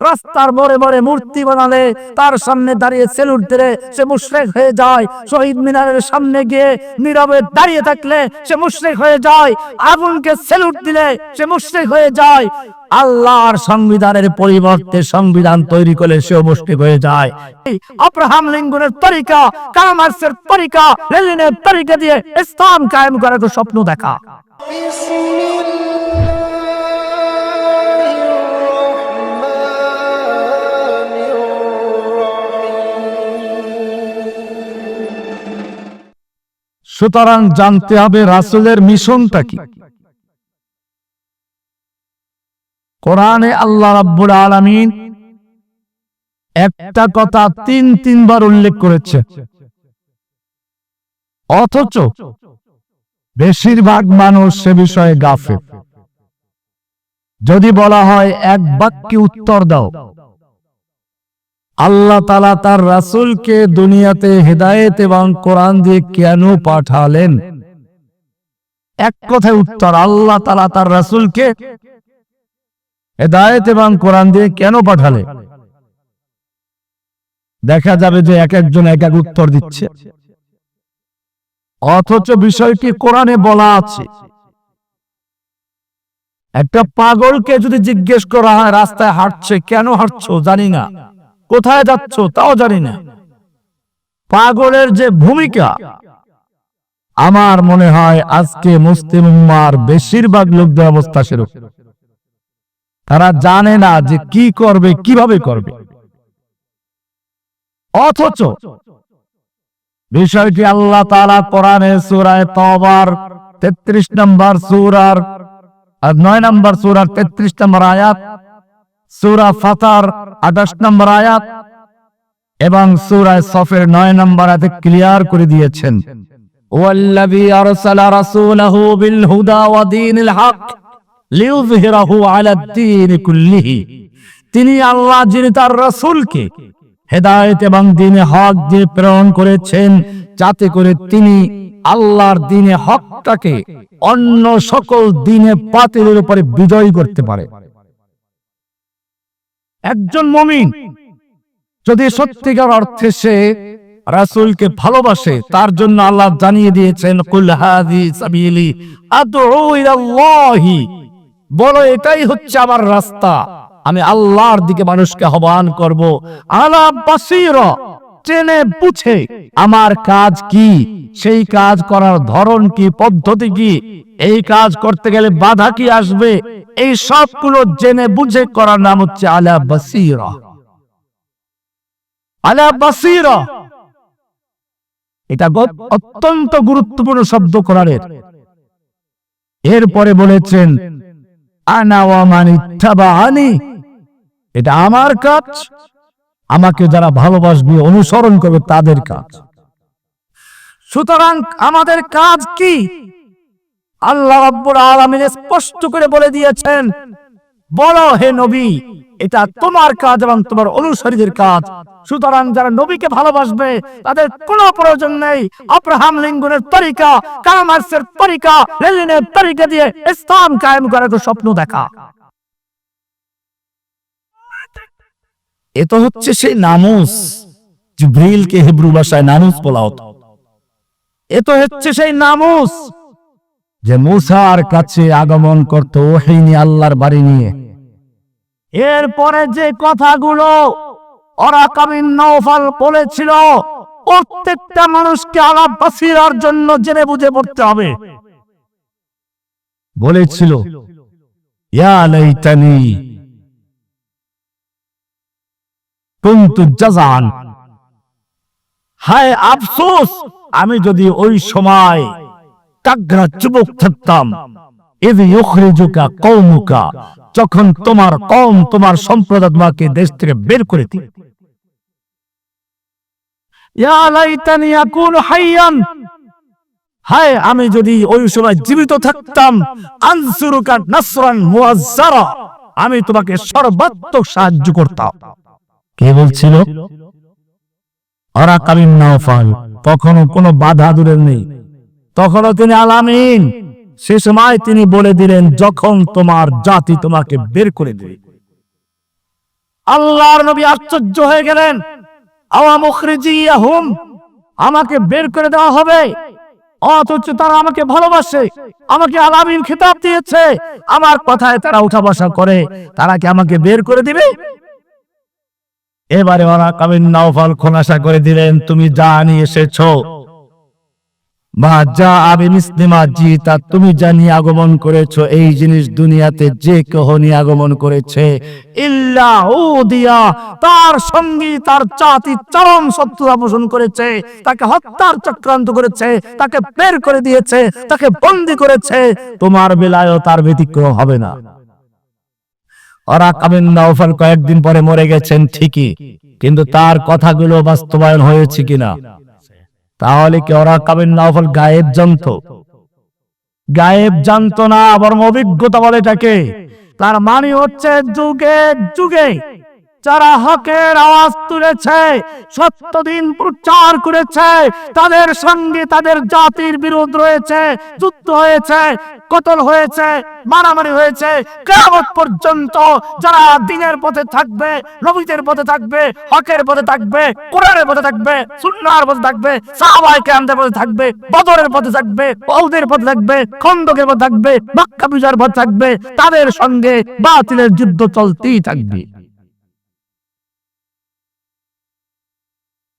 রাস্তার মোড়ে মোড়ে মূর্তি বানালে তার সামনে দাঁড়িয়ে সেলুট দিলে সে মুশরেক হয়ে যায়। শহীদ মিনারের সামনে গিয়ে নীরবে দাঁড়িয়ে থাকলে সে মুশ্রেক হয়ে যায়। আগুনকে সেলুট দিলে সে মুশরেক হয়ে যায়। আল্লাহর সংবিধানের পরিবর্তে সংবিধান তৈরি করলে সেও মুশরিক হয়ে যায়। আব্রাহাম লিঙ্কনের তরিকা, কার্ল মার্কসের তরিকা, লেনিনের তরিকা দিয়ে ইসলাম কায়েম করার স্বপ্ন দেখা। সুতরাং জানতে হবে রাসূলের মিশনটা কি। কোরআনে আল্লাহ রাব্বুল আলামিন একটা কথা তিন তিনবার উল্লেখ করেছে। অথচ বেশিরভাগ মানুষ সে বিষয়ে গাফে যদি বলা হয় এক বাক্যে উত্তর দাও। আল্লাহ তালা তার রাসূলকে দুনিয়াতে হেদায়েত এবং কোরআন দিয়ে কেন পাঠালেন? এক কথায় উত্তর, আল্লাহ তালা তার রাসূলকে হেদায়েত এবং কোরআন দিয়ে কেন পাঠালে? দেখা যাবে যে এক একজন এক এক উত্তর দিচ্ছে। অথচ বিষয়টি কোরআনে বলা আছে? একটা পাগলকে যদি জিজ্ঞেস করা হয়, রাস্তায় হাঁটছে, কেন হাঁটছো? জানি না। কোথায় যাচ্ছ তাও জানি না। পাগলের যে ভূমিকা, আমার মনে হয় আজকে মুসলিম উম্মার বেশিরভাগ লোকদের অবস্থা সেরকম। তারা জানে না যে কি করবে, কীভাবে করবে। অথচ বিষয়টি আল্লাহ তাআলা কোরআনে সূরায় তওবার 33 নম্বর সুরার 9 নম্বর সূরার 33 নম্বর আয়াত সূরা ফাতার 28 নম্বর আয়াত এবং সূরায় সফের 9 নম্বর আয়াতে ক্লিয়ার করে দিয়েছেন। তিনি আল্লাহ, যিনি তার রাসূলকে হেদায়েত এবং দিনে হক দিয়ে প্রেরণ করেছেন, যাতে করে তিনি আল্লাহর দিনে হকটাকে অন্য সকল দিনে পাতিলের উপরে বিজয় করতে পারে। একজন মমিন যদি সত্যিকার অর্থে সে রাসুলকে ভালোবাসে, তার জন্য আল্লাহ জানিয়ে দিয়েছেন বলো, এটাই হচ্ছে আমার রাস্তা। আমি আল্লাহর দিকে মানুষকে আহ্বান করব। আলা বাসিরা। চেনে বুঝে আমার কাজ কি? সেই কাজ করার ধরন কি? পদ্ধতি কি? এই কাজ করতে গেলে বাধা কি আসবে? এই সবগুলো জেনে বুঝে করার নাম হচ্ছে আলা বাসিরা। আলা বাসিরা। এটা অত্যন্ত গুরুত্বপূর্ণ শব্দ কোরআনের। এরপরে বলেছেন, আনা ওয়া মান এটা আমার কাজ। আমাকে যারা ভালোবাসবে, অনুসরণ করবে তাদের কাজ। সুতরাং আমাদের কাজ কি? আল্লাহ রাব্বুল আলামিন স্পষ্ট করে বলে দিয়েছেন, বলো হে নবী, এটা তোমার কাজ এবং তোমার অনুসারীদের কাজ। সুতরাং যারা নবীকে ভালোবাসবে, তাদের কোনো প্রয়োজন নেই। আব্রাহাম লিঙ্গনের তরিকা কার্ল তরিকা, লেনিনের তরিকা দিয়ে ইসলাম কায়েম করার স্বপ্ন দেখা। এ তো হচ্ছে সেই নামুস জিব্রিলকে হিব্রু ভাষায় নামুস বলা হতো। এ তো হচ্ছে সেই নামুস, যে মুসার কাছে আগমন করত ওহিনী আল্লাহর বাড়ি নিয়ে। এরপরে যে কথাগুলো ওরা কামিন নৌফাল বলেছিল, প্রত্যেকটা মানুষকে আলাপ বাসিরার জন্য জেনে বুঝে পড়তে হবে। বলেছিল, ইয়া লাইতানি হায় আফসোস, আমি যদি ওই সময় থাকতাম। যখন তোমার কম তোমার সম্প্রদায় তোমাকে দেশ থেকে বের করে আমি যদি ওই সময় জীবিত থাকতাম, আনসুরুকা নাসরান আমি তোমাকে সর্বাত্মক সাহায্য করতাম। কে বলছিল? ওরা কামিন নাওফাল তখনও কোনো বাধা দূরের নেই। তখনও তিনি আলামিন সে সময় তিনি বলে দিলেন, যখন তোমার জাতি তোমাকে বের করে দেবে। আল্লাহর নবী আশ্চর্য হয়ে গেলেন। আমাকে বের করে দেওয়া হবে। অথচ তারা আমাকে ভালোবাসে, আমাকে আলামিন খেতাব দিয়েছে। আমার কথায় তারা উঠা বসা করে, তারা কি আমাকে বের করে দিবে? এবারে ওরা কামিন নাওফাল খোলাসা করে দিলেন, তুমি যা নিয়ে এসেছ মা যা আবি মিসলিমা জি, তা তুমি জানি আগমন করেছ, এই জিনিস দুনিয়াতে যে কেহ নিয়ে আগমন করেছে উদিয়া তার সঙ্গী, তার চাতি চরম শত্রুতা পোষণ করেছে, তাকে হত্যার চক্রান্ত করেছে, তাকে বের করে দিয়েছে, তাকে বন্দি করেছে, তোমার বেলায়ও তার ব্যতিক্রম হবে না। ওরা কামিন নাওফাল কয়েকদিন পরে মরে গেছেন ঠিকই, কিন্তু তার কথাগুলো বাস্তবায়ন হয়েছে কিনা? তাহলে কি ওরা কাবিন নাওফাল গায়েব জানতো? গায়েব জানতো না, বরং অভিজ্ঞতা বলে তাকে তার মানে হচ্ছে যুগে যুগে। যারা হকের আওয়াজ তুলেছে সত্য দিন প্রচার করেছে তাদের সঙ্গে তাদের জাতির বিরোধ রয়েছে যুদ্ধ হয়েছে কতল হয়েছে মারামারি হয়েছে কেমন পর্যন্ত যারা দিনের পথে থাকবে নবীদের পথে থাকবে হকের পথে থাকবে কোরআনের পথে থাকবে সুন্নার পথে থাকবে সাহাবাই কেরামদের পথে থাকবে বদরের পথে থাকবে ওদের পথে থাকবে খন্দকের পথে থাকবে মক্কা বিজয়ের পথে থাকবে তাদের সঙ্গে বাতিলের যুদ্ধ চলতেই থাকবে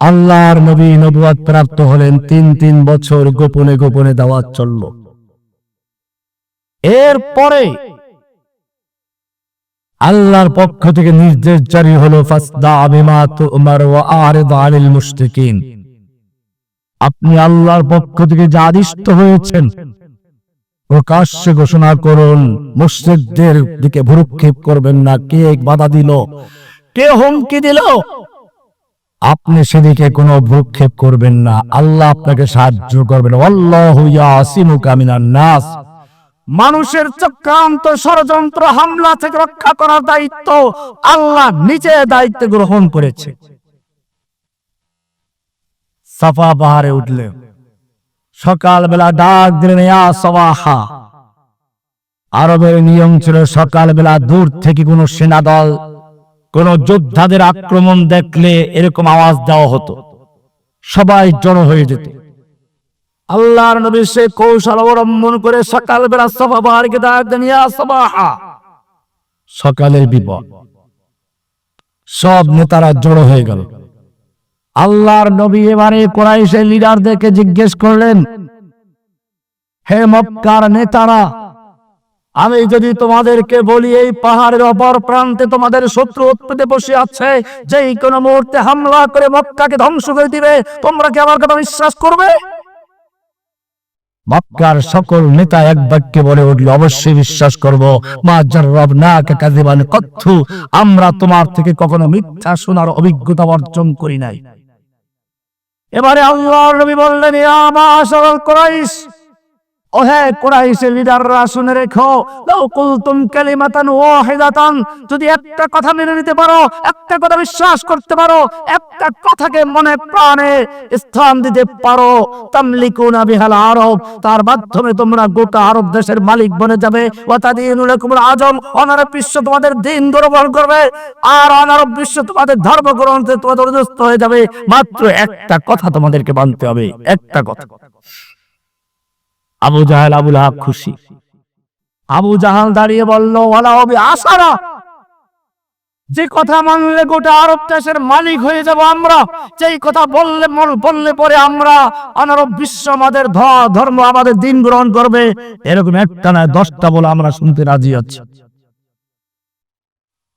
আল্লাহর নবী নবুয়াত প্রাপ্ত হলেন তিন তিন বছর গোপনে গোপনে দাওয়াত চলল। এরপরে আল্লাহর পক্ষ থেকে নির্দেশ জারি হলো মুশরিকিন। আপনি আল্লাহর পক্ষ থেকে যা আদিষ্ট হয়েছেন, প্রকাশ্যে ঘোষণা করুন, মুশরিকদের দিকে ভুরুক্ষেপ করবেন না। কে বাধা দিল? কে হুমকি দিল? আপনি সেদিকে কোনো ভ্রুক্ষেপ করবেন না। আল্লাহ আপনাকে সাহায্য করবেন। নাস। মানুষের চক্রান্ত ষড়যন্ত্র হামলা থেকে রক্ষা করার দায়িত্ব আল্লাহ নিজে দায়িত্ব গ্রহণ করেছে। সাফা পাহাড়ে উঠলে সকালবেলা ডাক দিলেন আরবের নিয়ম ছিল সকালবেলা দূর থেকে কোনো সেনাদল কোন যোদ্ধাদের আক্রমণ দেখলে এরকম আওয়াজ দেওয়া হতো। সবাই জড়ো হয়ে যেত। আল্লাহর নবী সে কৌশল অবলম্বন করে দেন সবাহা। সকালের বিপদ সব নেতারা জড়ো হয়ে গেল। আল্লাহর নবী এবারে কোরাইশের লিডারদেরকে জিজ্ঞেস করলেন, হে মক্কার নেতারা আমি যদি তোমাদেরকে বলি, এই পাহাড়ের অপর প্রান্তে তোমাদের শত্রু উৎপেতে বসে আছে, যেই কোনো মুহূর্তে হামলা করে মক্কাকে ধ্বংস করে দিবে, তোমরা কি আমার কথা বিশ্বাস করবে? মক্কার সকল নেতা এক বাক্যে বলে উঠল, অবশ্যই বিশ্বাস করব। আমরা তোমার থেকে কখনো মিথ্যা শোনার অভিজ্ঞতা অর্জন করি নাই। এবারে আল্লাহর নবী বললেন, ইয়া মাশারাল কুরাইশ ও হে কুরাইশের লিডাররা শুনে রেখো। লাউ কুলতুম কালিমাতান ওয়াহিদাতান। যদি একটা কথা মেনে নিতে পারো, একটা কথা বিশ্বাস করতে পারো, একটা কথাকে মনে প্রাণে স্থান দিতে পারো। তামলিকুনা বিহাল আরব। তার মাধ্যমে তোমরা গোটা আরব দেশের মালিক বনে যাবে। ওয়া তাদিনুল কুমুল আজম। অনারব বিশ্ব তোমাদের দিন গ্রহণ করবে। আর অনারব বিশ্ব তোমাদের ধর্ম গ্রহণ তোমাদের অধীনস্থ হয়ে যাবে। মাত্র একটা কথা তোমাদেরকে মানতে হবে। একটা কথা। আবু জাহাল, আবুল হাব খুশি। আবু জাহাল দাঁড়িয়ে বলল, ওয়ালা হবে আশারা যে কথা মানলে গোটা আরব দেশের মালিক হয়ে যাব আমরা। যেই কথা বললে বললে পরে আমরা। অনারব বিশ্ব আমাদের ধর্ম আমাদের দিন গ্রহণ করবে। এরকম একটা না দশটা বলে আমরা শুনতে রাজি আছি।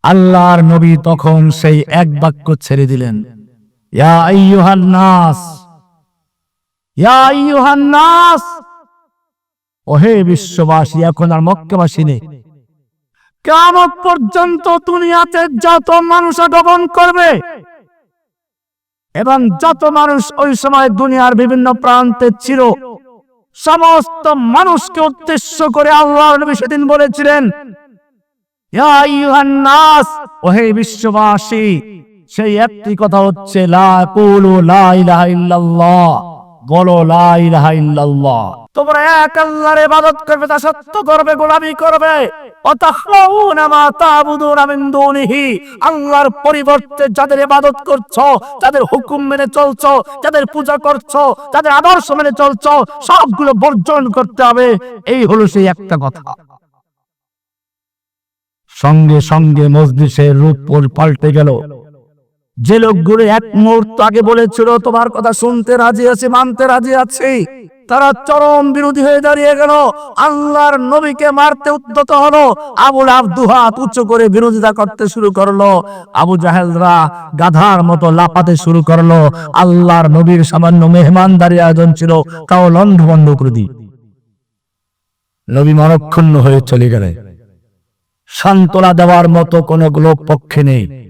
আল্লাহর নবী তখন সেই এক বাক্য ছেড়ে দিলেন, ইয়া আইয়ুহান নাস, ইয়া আইয়ুহান নাস। ওহে বিশ্ববাসী, এখন আর মক্কাবাসী নেই। কেমন পর্যন্ত দুনিয়াতে যত মানুষ আগমন করবে, এবং যত মানুষ ওই সময় দুনিয়ার বিভিন্ন প্রান্তে ছিল, সমস্ত মানুষকে উদ্দেশ্য করে আল্লাহ নবী সেদিন বলেছিলেন ওহে বিশ্ববাসী, সেই একটি কথা হচ্ছে, লা লা ইলাহা ইল্লাল্লাহ। বলো তোমরা এক আল্লাহর ইবাদত করবে, তা সত্য করবে, গোলামি করবে। পরিবর্তে যাদের ইবাদত করছ, যাদের হুকুম মেনে চলছো, যাদের পূজা করছ, যাদের আদর্শ মেনে চলছো, সবগুলো বর্জন করতে হবে। এই হলো সেই একটা কথা। সঙ্গে সঙ্গে মজলিসের রূপ পাল্টে গেল। যে লোকগুলো এক মুহূর্ত আগে বলেছিল, তোমার কথা শুনতে রাজি আছে, মানতে রাজি আছে। তারা চরম বিরোধী হয়ে দাঁড়িয়ে গেল। আল্লাহর নবীকে মারতে উদ্যত হলো। আবুল আবদুহাত উচ্চ করে বিরোধিতা করতে শুরু করল। আবু জাহেলরা গাধার মতো লাপাতে শুরু করল। আল্লাহর নবীর সামান্য মেহমানদারি আয়োজন ছিল, তাও লন্ড বন্ধ করে দি নবী মনক্ষুণ্ণ হয়ে চলে গেলেন। সান্ত্বনা দেওয়ার মতো কোনো লোক পক্ষে নেই।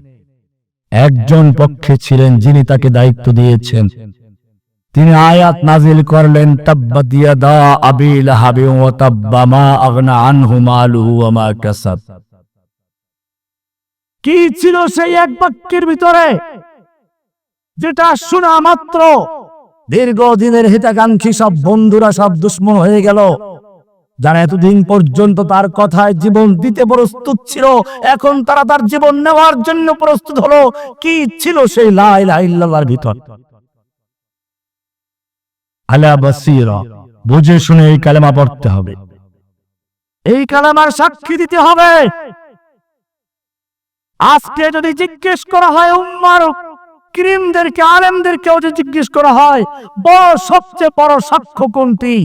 একজন পক্ষে ছিলেন যিনি তাকে দায়িত্ব দিয়েছেন। তিনি আয়াত নাজিল করলেন তাব্বাত ইয়াদা আবি লাহাবি ওয়া তাব্বা মা আগনা আনহু মালুহু ওয়া মা কাসাব। কি ছিল সেই এক বাক্যের ভিতরে? যেটা শোনা মাত্র। দীর্ঘদিনের হিতাকাঙ্ক্ষী সব বন্ধুরা সব দুশ্মন হয়ে গেল। যারা এতদিন পর্যন্ত তার কথায় জীবন দিতে প্রস্তুত ছিল, এখন তারা তার জীবন নেওয়ার জন্য প্রস্তুত হলো। কি ছিল সেই লা ইলাহা ভিতর? বুঝে শুনে এই কালেমা পড়তে হবে। এই কালেমার সাক্ষী দিতে হবে। আজকে যদি জিজ্ঞেস করা হয় উম্মার ক্রিমদেরকে, আলেমদেরকেও যদি জিজ্ঞেস করা হয়, বড় সবচেয়ে বড় সাক্ষ্য কোনটি?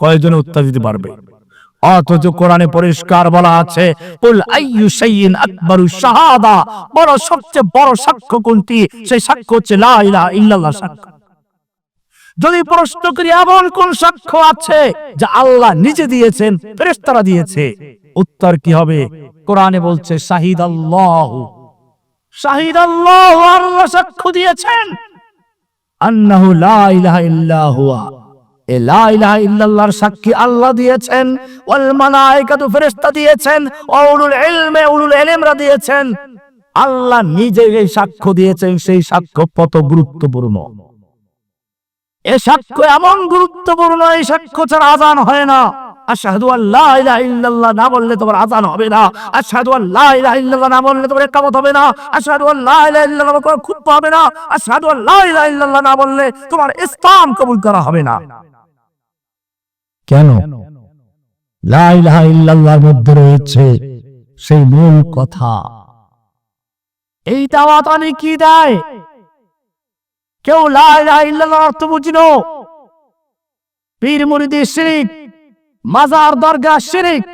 কয়জন উত্তর দিতে পারবে? অথচ কোরআনে পরিষ্কার বলা আছে, কুল আইয়ু শাইইন আকবারু শাহাদা বড় সবচেয়ে বড় সাক্ষ্য কোনটি? সেই সাক্ষ্য হচ্ছে লা ইলাহা ইল্লাল্লাহ সাক্ষ্য। যদি প্রশ্ন করি, এমন কোন সাক্ষ্য আছে যা আল্লাহ নিজে দিয়েছেন, ফেরেশতারা দিয়েছে? উত্তর কি হবে? কোরআনে বলছে শাহিদ আল্লাহ শাহিদ আল্লাহ আল্লাহ সাক্ষ্য দিয়েছেন। আন্নাহু লা ইলাহা সাক্ষী আল্লাহ দিয়েছেন দিয়েছেন দিয়েছেন। আল্লাহ নিজে এই সাক্ষ্য দিয়েছেন, সেই সাক্ষ্য কত গুরুত্বপূর্ণ। এ সাক্ষ্য এমন গুরুত্বপূর্ণ, এই সাক্ষ্য ছাড়া আজান হয় না। আল্লাহ না বললে তোমার হবে না। হবে না। না বললে তোমার ইসলাম কবুল করা হবে না। কেন? লা ইলাহা ইল্লাল্লাহর মধ্যে রয়েছে সেই মূল কথা। এই দাওয়াত অনেক কি দেয়? কেউ লা ইলাহা অর্থ বুঝিনো পীর মুরিদি শিরিক, মাজার দরগা শিরিক।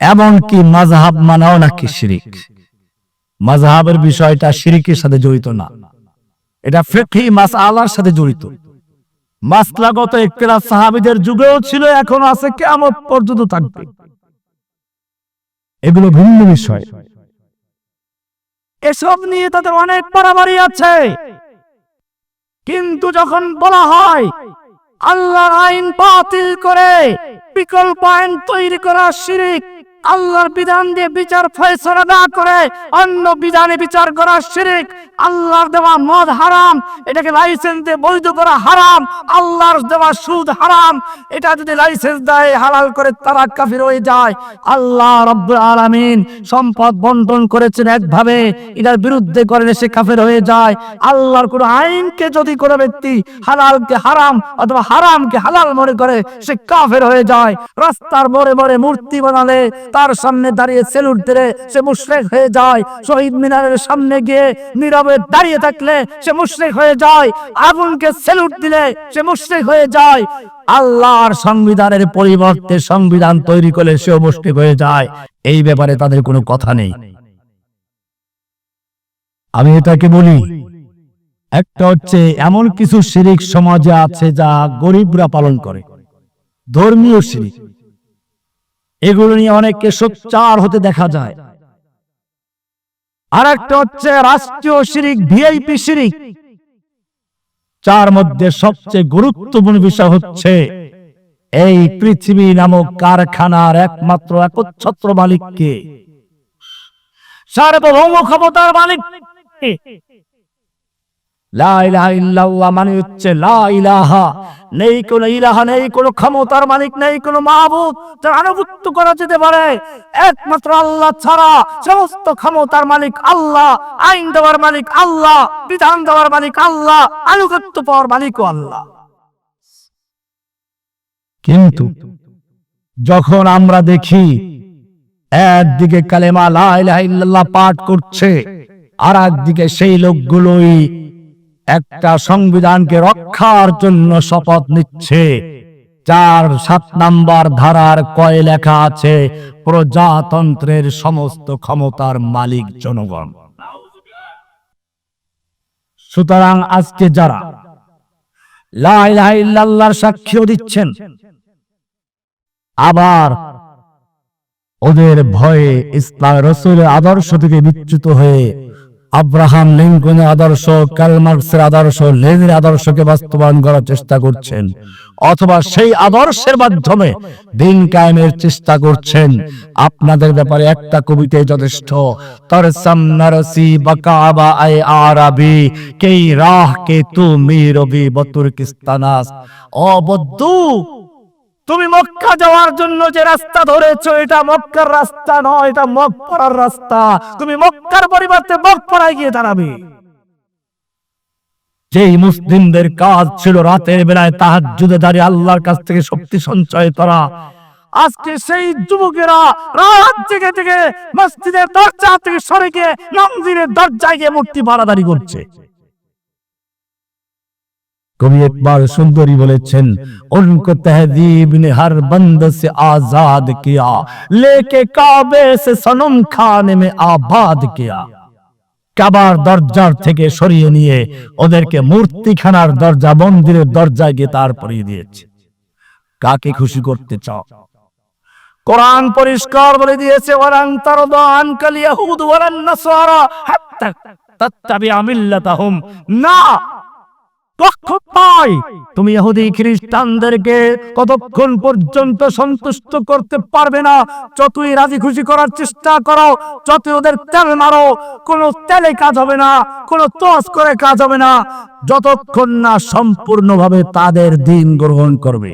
এমনকি মাযহাব মানাও নাকি শিরিক। মাযহাবের বিষয়টা শিরিকের সাথে জড়িত না। এটা ফিকহি মাসআলার সাথে জড়িত। মাসলাগত ইখতিলাফ সাহাবীদের যুগেও ছিল, এখন আছে, কিয়ামত পর্যন্ত থাকবে। এগুলো ভিন্ন বিষয়। এসব নিয়ে তাদের অনেক পারাবারি আছে। কিন্তু যখন বলা হয়, আল্লাহর আইন বাতিল করে, বিকল্প আইন তৈরি করা শিরিক, আল্লাহর বিধান দিয়ে বিচার ফয়সলা না করে, অন্য বিধানে বিচার করা শিরিক আল্লাহর দেওয়া মদ হারাম, এটাকে লাইসেন্স দিয়ে বৈধ করা হারাম, আল্লাহর দেওয়া সুদ হারাম। এটা যদি লাইসেন্স দেয়, হালাল করে তারা কাফির হয়ে যায়। আল্লাহ রব্বুল আলামিন সম্পদ বন্টন করেছেন একভাবে, এটার বিরুদ্ধে করেন সে কাফের হয়ে যায়। আল্লাহর কোন আইনকে যদি কোনো ব্যক্তি হালালকে হারাম অথবা হারামকে হালাল মনে করে, সে কাফের হয়ে যায়। রাস্তার মোড়ে মোড়ে মূর্তি বানালে, তার সামনে দাঁড়িয়ে সেলুট দিলে সে মুশরিক হয়ে যায়। শহীদ মিনারের সামনে গিয়ে নীরবে দাঁড়িয়ে থাকলে সে মুশরিক হয়ে যায়। আগুনকে সেলুট দিলে সে মুশরিক হয়ে যায়। আল্লাহর সংবিধানের পরিবর্তে সংবিধান তৈরি করলে সেও মুশরিক হয়ে যায়। এই ব্যাপারে তাদের কোনো কথা নেই। আমি এটাকে বলি, একটা হচ্ছে এমন কিছু শিরিক সমাজে আছে যা গরিবরা পালন করে, ধর্মীয় শিরিক। এগুলো নিয়ে অনেককে সোচ্চার হতে দেখা যায়। আর একটা হচ্ছে রাষ্ট্রীয় শিরিক, ভিআইপি শিরিক। যার মধ্যে সবচেয়ে গুরুত্বপূর্ণ বিষয় হচ্ছে এই পৃথিবী নামক কারখানার একমাত্র একচ্ছত্র মালিককে। সার্বভৌম ক্ষমতার মালিক কে? লা ইলাহা ইল্লাল্লাহ মানে হচ্ছে নেই কোনো ইলাহা, নেই কোনো ক্ষমতার মালিক, নেই করা যেতে পারে। একমাত্র আল্লাহ ছাড়া সমস্ত ক্ষমতার মালিক আল্লাহ, আইন দেওয়ার মালিক আল্লাহ, বিধান দেওয়ার মালিক আল্লাহ, আনুগত্য পাওয়ার আল্লাহ। কিন্তু যখন আমরা দেখি একদিকে কালেমা লা ইলাহা ইল্লাল্লাহ পাঠ করছে আর একদিকে সেই লোকগুলোই একটা সংবিধানকে রক্ষার জন্য শপথ নিচ্ছে চার সাত নাম্বার ধারার কয় লেখা আছে, প্রজাতন্ত্রের সমস্ত ক্ষমতার মালিক জনগণ। সুতরাং আজকে যারা লা ইলাহা ইল্লাল্লাহর সাক্ষ্য দিচ্ছেন, আবার ওদের ভয়ে ইসলাম রসুলের আদর্শ থেকে বিচ্যুত হয়ে আব্রাহাম লিঙ্কনের আদর্শ কালমার্কসের আদর্শ লেনের আদর্শকে বাস্তবায়ন করার চেষ্টা করছেন। অথবা সেই আদর্শের মাধ্যমে দিন কায়েমের চেষ্টা করছেন। আপনাদের ব্যাপারে একটা কবিতায় যথেষ্ট। তরসম নরসি বকাবা আই আরাবি, কেই রাহ কে তু মিরবি বতুর্কিস্তানাস ও বদ্দু তুমি মক্কা যাওয়ার জন্য যে রাস্তা ধরেছো, এটা মক্কার রাস্তা নয়, এটা মক্কার রাস্তা। তুমি মক্কার পরিবর্তে মক্কায় গিয়ে দাঁড়াবে। যেই মুসলিমদের কাজ ছিল রাতের বেলায় তাহাজ্জুদে দাঁড়িয়ে আল্লাহর কাছ থেকে শক্তি সঞ্চয় করা। আজকে সেই যুবকেরা রাত জেগে জেগে মসজিদের দরজা থেকে সরে গিয়ে মন্দিরের দরজায় গিয়ে মূর্তি বাড়াদারি করছে। কবি একবার সুন্দরী বলেছেন উনকো তহদীব নে হর বন্দ সে আজাদ কিয়া, লেকে কাবে সে সনম খানে মে আবাদ কিয়া। কাবার দরজার থেকে সরিয়ে নিয়ে ওদেরকে মূর্তিখানার দরজা, মন্দিরের দরজা গিয়ে তার পরিয়ে দিয়েছে। কাকে খুশি করতে চাও? কোরআন পরিষ্কার বলে দিয়েছে ওয়ারান তারদা আনকাল ইয়াহুদ ওয়ারান নাসারা হাত্তা তাত্তাবি আমিল্লাতাহুম না! তুমি খ্রিস্টানদেরকে কতক্ষণ পর্যন্ত সন্তুষ্ট করতে পারবে না, যতই রাজি খুশি করার চেষ্টা করো, যতই ওদের তেল মারো, কোনো তেলে কাজ হবে না, কোনো তস করে কাজ হবে না, যতক্ষণ না সম্পূর্ণভাবে তাদের দিন গ্রহণ করবে।